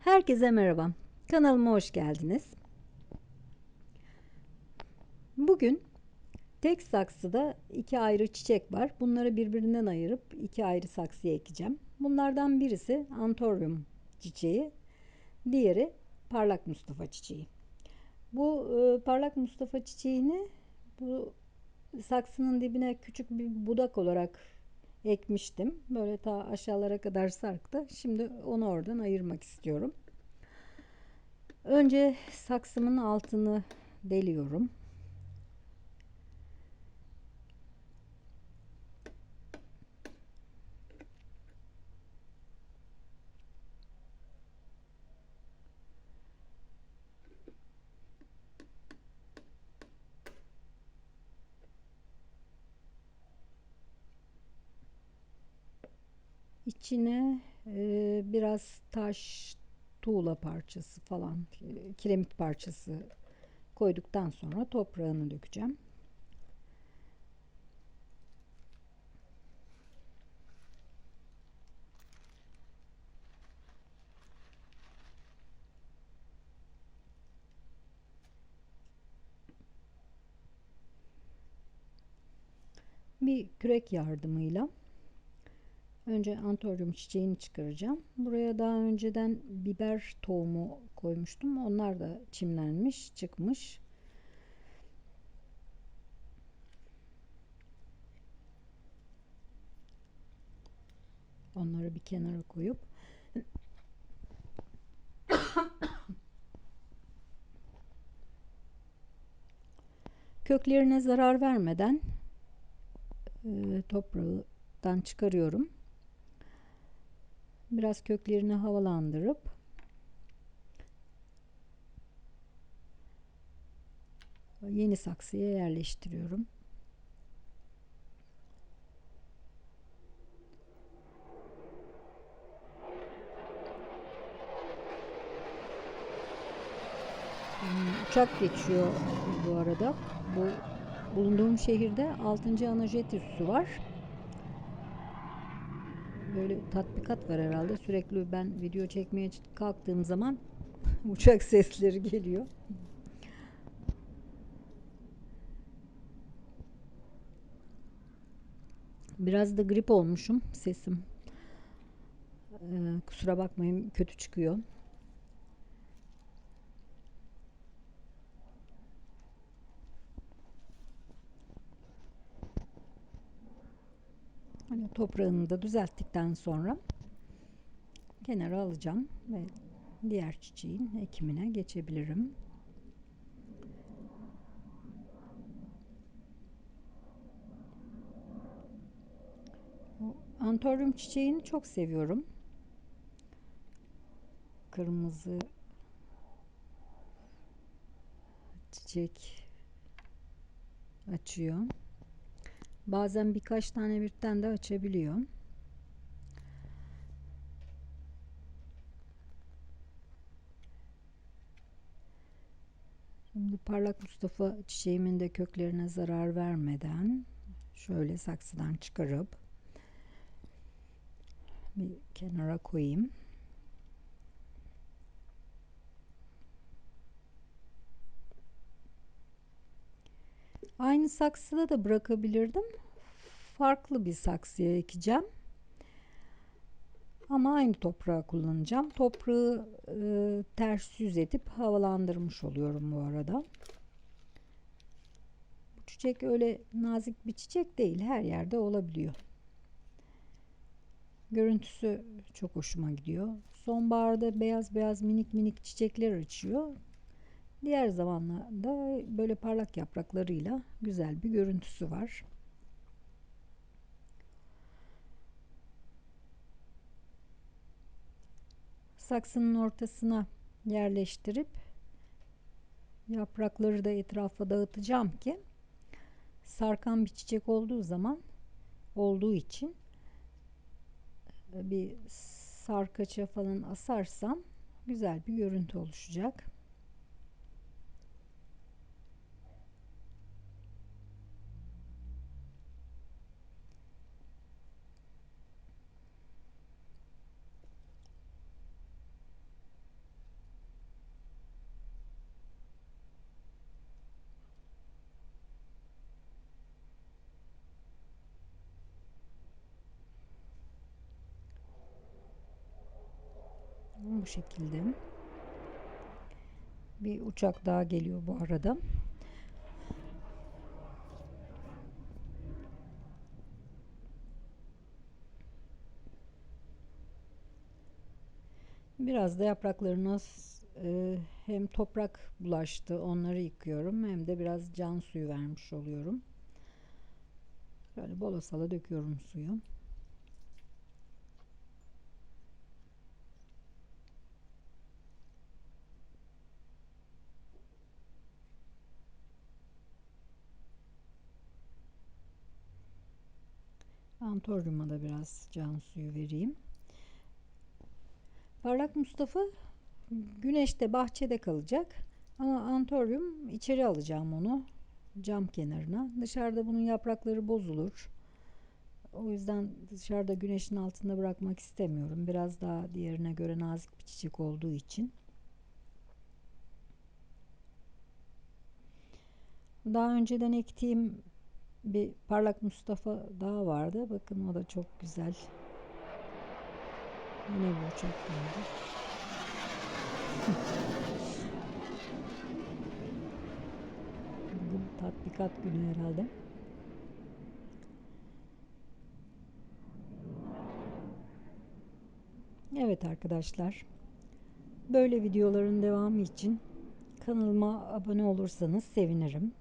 Herkese merhaba. Kanalıma hoş geldiniz. Bugün tek saksıda iki ayrı çiçek var. Bunları birbirinden ayırıp iki ayrı saksıya ekeceğim. Bunlardan birisi antorium çiçeği, diğeri parlak Mustafa çiçeği. Bu e, parlak Mustafa çiçeğini bu saksının dibine küçük bir budak olarak ekmiştim. Böyle ta aşağılara kadar sarktı. Şimdi onu oradan ayırmak istiyorum. Önce saksımın altını deliyorum. İçine e, biraz taş, tuğla parçası falan, kiremit parçası koyduktan sonra toprağını dökeceğim. Bir kürek yardımıyla Önce antoryum çiçeğini çıkaracağım. Buraya daha önceden biber tohumu koymuştum. Onlar da çimlenmiş, çıkmış. Onları bir kenara koyup köklerine zarar vermeden e, toprağından çıkarıyorum. Biraz köklerini havalandırıp yeni saksıya yerleştiriyorum. Hmm, uçak geçiyor bu arada. Bu bulunduğum şehirde 6. ana jet üssü var böyle tatbikat var herhalde. Sürekli ben video çekmeye kalktığım zaman uçak sesleri geliyor. Biraz da grip olmuşum sesim. Ee, kusura bakmayın kötü çıkıyor. Hani toprağını da düzelttikten sonra kenara alacağım ve diğer çiçeğin ekimine geçebilirim. Antoryum çiçeğini çok seviyorum. Kırmızı çiçek açıyor. Bazen birkaç tane birden de açabiliyor. Şimdi parlak Mustafa çiçeğimin de köklerine zarar vermeden şöyle saksıdan çıkarıp bir kenara koyayım. Aynı saksıda da bırakabilirdim. Farklı bir saksıya ekeceğim. Ama aynı toprağı kullanacağım. Toprağı e, ters yüz edip havalandırmış oluyorum bu arada. Bu çiçek öyle nazik bir çiçek değil. Her yerde olabiliyor. Görüntüsü çok hoşuma gidiyor. Sonbaharda beyaz beyaz minik minik çiçekler açıyor. Diğer zamanlarda böyle parlak yapraklarıyla güzel bir görüntüsü var. Saksının ortasına yerleştirip yaprakları da etrafa dağıtacağım ki sarkan bir çiçek olduğu zaman olduğu için bir sarkaça falan asarsam güzel bir görüntü oluşacak. Bu şekilde. Bir uçak daha geliyor bu arada. Biraz da yapraklarına e, hem toprak bulaştı onları yıkıyorum hem de biraz can suyu vermiş oluyorum. Böyle bolasala döküyorum suyu. Antoryuma da biraz can suyu vereyim. Parlak Mustafa güneşte bahçede kalacak. Ama antoryum içeri alacağım onu cam kenarına. Dışarıda bunun yaprakları bozulur. O yüzden dışarıda güneşin altında bırakmak istemiyorum. Biraz daha diğerine göre nazik bir çiçek olduğu için. Daha önceden ektiğim bir parlak Mustafa daha vardı. Bakın o da çok güzel. Yine çok güzel. Bugün tatbikat günü herhalde. Evet arkadaşlar. Böyle videoların devamı için kanalıma abone olursanız sevinirim.